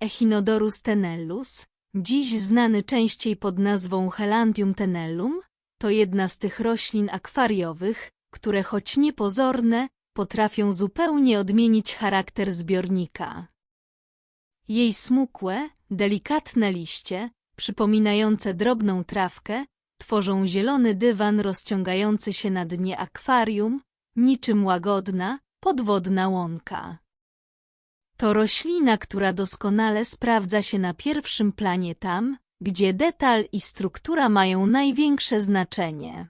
Echinodorus tenellus, dziś znany częściej pod nazwą Helandium tenellum, to jedna z tych roślin akwariowych, które choć niepozorne, potrafią zupełnie odmienić charakter zbiornika. Jej smukłe, delikatne liście, przypominające drobną trawkę, tworzą zielony dywan rozciągający się na dnie akwarium, niczym łagodna, podwodna łąka. To roślina, która doskonale sprawdza się na pierwszym planie tam, gdzie detal i struktura mają największe znaczenie.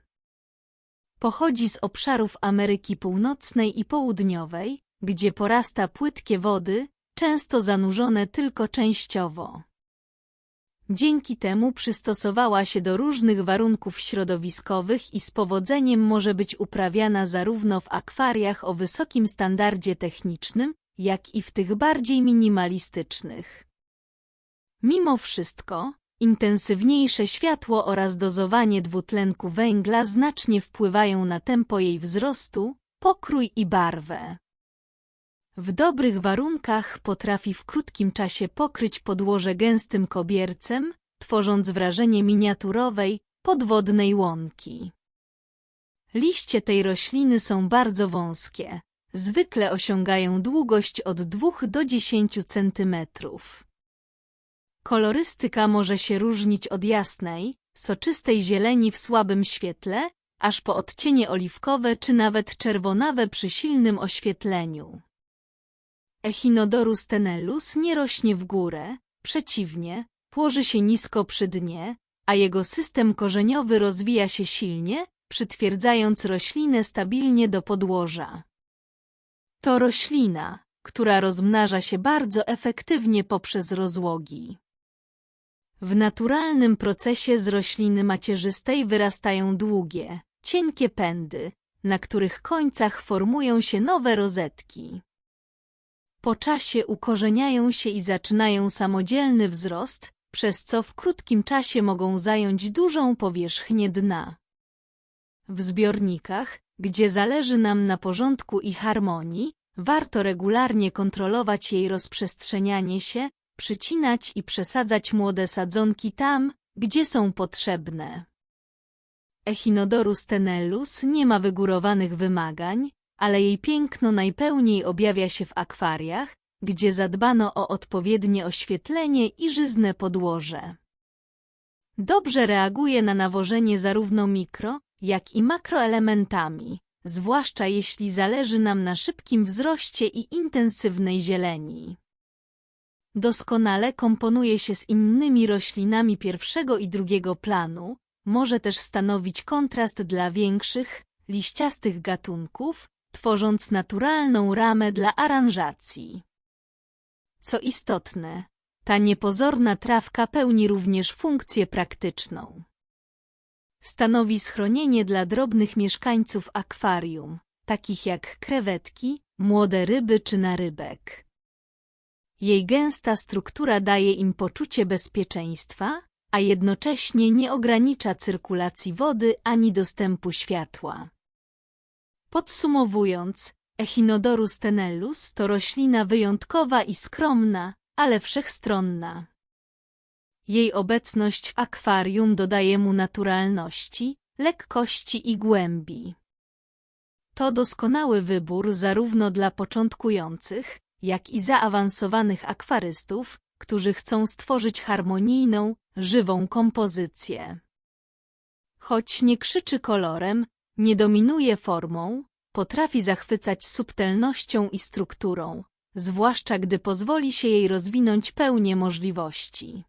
Pochodzi z obszarów Ameryki Północnej i Południowej, gdzie porasta płytkie wody, często zanurzone tylko częściowo. Dzięki temu przystosowała się do różnych warunków środowiskowych i z powodzeniem może być uprawiana zarówno w akwariach o wysokim standardzie technicznym, jak i w tych bardziej minimalistycznych. Mimo wszystko, intensywniejsze światło oraz dozowanie dwutlenku węgla znacznie wpływają na tempo jej wzrostu, pokrój i barwę. W dobrych warunkach potrafi w krótkim czasie pokryć podłoże gęstym kobiercem, tworząc wrażenie miniaturowej, podwodnej łąki. Liście tej rośliny są bardzo wąskie, zwykle osiągają długość od 2 do 10 centymetrów. Kolorystyka może się różnić od jasnej, soczystej zieleni w słabym świetle, aż po odcienie oliwkowe czy nawet czerwonawe przy silnym oświetleniu. Echinodorus tenellus nie rośnie w górę, przeciwnie, płoży się nisko przy dnie, a jego system korzeniowy rozwija się silnie, przytwierdzając roślinę stabilnie do podłoża. To roślina, która rozmnaża się bardzo efektywnie poprzez rozłogi. W naturalnym procesie z rośliny macierzystej wyrastają długie, cienkie pędy, na których końcach formują się nowe rozetki. Po czasie ukorzeniają się i zaczynają samodzielny wzrost, przez co w krótkim czasie mogą zająć dużą powierzchnię dna. W zbiornikach, gdzie zależy nam na porządku i harmonii, warto regularnie kontrolować jej rozprzestrzenianie się, przycinać i przesadzać młode sadzonki tam, gdzie są potrzebne. Echinodorus tenellus nie ma wygórowanych wymagań, ale jej piękno najpełniej objawia się w akwariach, gdzie zadbano o odpowiednie oświetlenie i żyzne podłoże. Dobrze reaguje na nawożenie zarówno mikro, jak i makroelementami, zwłaszcza jeśli zależy nam na szybkim wzroście i intensywnej zieleni. Doskonale komponuje się z innymi roślinami pierwszego i drugiego planu, może też stanowić kontrast dla większych, liściastych gatunków, tworząc naturalną ramę dla aranżacji. Co istotne, ta niepozorna trawka pełni również funkcję praktyczną. Stanowi schronienie dla drobnych mieszkańców akwarium, takich jak krewetki, młode ryby czy narybek. Jej gęsta struktura daje im poczucie bezpieczeństwa, a jednocześnie nie ogranicza cyrkulacji wody ani dostępu światła. Podsumowując, Echinodorus tenellus to roślina wyjątkowa i skromna, ale wszechstronna. Jej obecność w akwarium dodaje mu naturalności, lekkości i głębi. To doskonały wybór zarówno dla początkujących, jak i zaawansowanych akwarystów, którzy chcą stworzyć harmonijną, żywą kompozycję. Choć nie krzyczy kolorem, nie dominuje formą, potrafi zachwycać subtelnością i strukturą, zwłaszcza gdy pozwoli się jej rozwinąć pełnię możliwości.